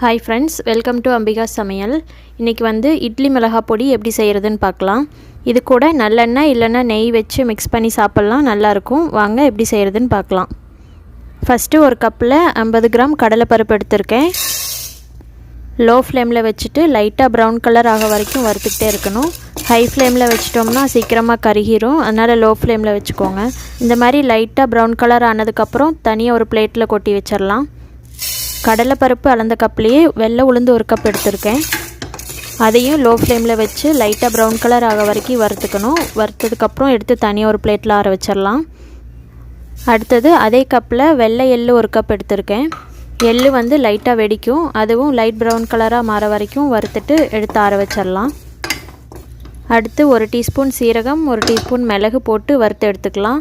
Hi friends welcome to Ambika சமையல் இன்றைக்கி வந்து இட்லி மிளகா பொடி எப்படி செய்கிறதுன்னு பார்க்கலாம். இது கூட நல்லெண்ணெய் இல்லைன்னா நெய் வச்சு மிக்ஸ் பண்ணி சாப்பிட்லாம் நல்லாயிருக்கும். வாங்க எப்படி செய்கிறதுன்னு பார்க்கலாம். ஃபஸ்ட்டு ஒரு கப்பில் ஐம்பது கிராம் கடலைப்பருப்பு எடுத்திருக்கேன். லோ ஃப்ளேமில் வச்சுட்டு லைட்டாக ப்ரௌன் கலர் ஆக வரைக்கும் வறுத்துக்கிட்டே இருக்கணும். ஹை ஃப்ளேமில் வச்சிட்டோம்னா சீக்கிரமாக கருகிரும். அதனால் லோ ஃப்ளேமில் வச்சுக்கோங்க. இந்த மாதிரி லைட்டாக ப்ரௌன் கலர் ஆனதுக்கப்புறம் தனியாக ஒரு பிளேட்டில் கொட்டி வச்சிடலாம். கடலைப்பருப்பு அளந்த கப்லேயே வெள்ளை உளுந்து ஒரு கப் எடுத்திருக்கேன். அதையும் லோ ஃப்ளேமில் வச்சு லைட்டாக ப்ரௌன் கலர் ஆக வரைக்கும் வறுத்துக்கணும். வறுத்ததுக்கப்புறம் எடுத்து தனியாக ஒரு பிளேட்டில் ஆற வச்சிடலாம். அடுத்தது அதே கப்பில் வெள்ளை எள்ளு ஒரு கப் எடுத்திருக்கேன். எள்ளு வந்து லைட்டாக வெடிக்கும். அதுவும் லைட் ப்ரௌன் கலராக மாற வரைக்கும் வறுத்துட்டு எடுத்து ஆற வச்சிடலாம். அடுத்து ஒரு டீஸ்பூன் சீரகம் ஒரு டீஸ்பூன் மிளகு போட்டு வறுத்து எடுத்துக்கலாம்.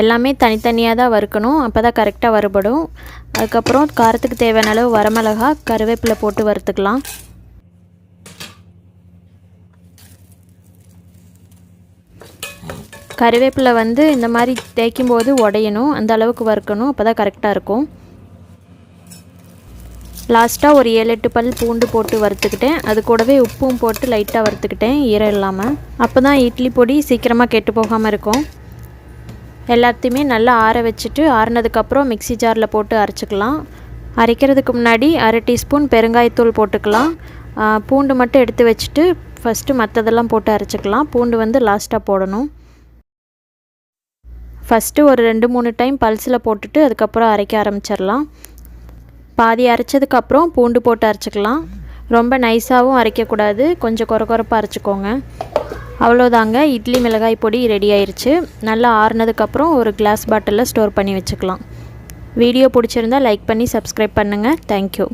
எல்லாமே தனித்தனியாக தான் வறுக்கணும். அப்போ தான் கரெக்டாக வறுபடும். அதுக்கப்புறம் காரத்துக்கு தேவையான அளவு வரமிளகா கருவேப்பிலை போட்டு வறுத்துக்கலாம். கருவேப்பிலை வந்து இந்த மாதிரி தேய்க்கும் போது உடையணும். அந்த அளவுக்கு வறுக்கணும். அப்போ தான் கரெக்டாக இருக்கும். லாஸ்ட்டாக ஒரு ஏழு எட்டு பல் பூண்டு போட்டு வறுத்துக்கிட்டேன். அது கூடவே உப்பும் போட்டு லைட்டாக வறுத்துக்கிட்டேன். ஈரம் இல்லாமல் அப்போ தான் இட்லி பொடி சீக்கிரமாக கெட்டு போகாமல் இருக்கும். எல்லாத்தையுமே நல்லா ஆற வச்சுட்டு ஆறினதுக்கப்புறம் மிக்சி ஜாரில் போட்டு அரைச்சிக்கலாம். அரைக்கிறதுக்கு முன்னாடி அரை டீஸ்பூன் பெருங்காயத்தூள் போட்டுக்கலாம். பூண்டு மட்டும் எடுத்து வச்சுட்டு ஃபஸ்ட்டு மற்றதெல்லாம் போட்டு அரைச்சிக்கலாம். பூண்டு வந்து லாஸ்ட்டாக போடணும். ஃபஸ்ட்டு ஒரு ரெண்டு மூணு டைம் பல்ஸில் போட்டுட்டு அதுக்கப்புறம் அரைக்க ஆரம்பிச்சிடலாம். பாதி அரைச்சதுக்கப்புறம் பூண்டு போட்டு அரைச்சிக்கலாம். ரொம்ப நைஸாகவும் அரைக்கக்கூடாது. கொஞ்சம் குறை குறைப்பாக அரைச்சிக்கோங்க. அவ்வளோதாங்க இட்லி மிளகாய் பொடி ரெடி ஆயிடுச்சு நல்லா ஆறுனதுக்கப்புறம் ஒரு கிளாஸ் பாட்டிலில் ஸ்டோர் பண்ணி வச்சுக்கலாம். வீடியோ பிடிச்சிருந்தா லைக் பண்ணி சப்ஸ்கிரைப் பண்ணுங்கள் தேங்க்யூ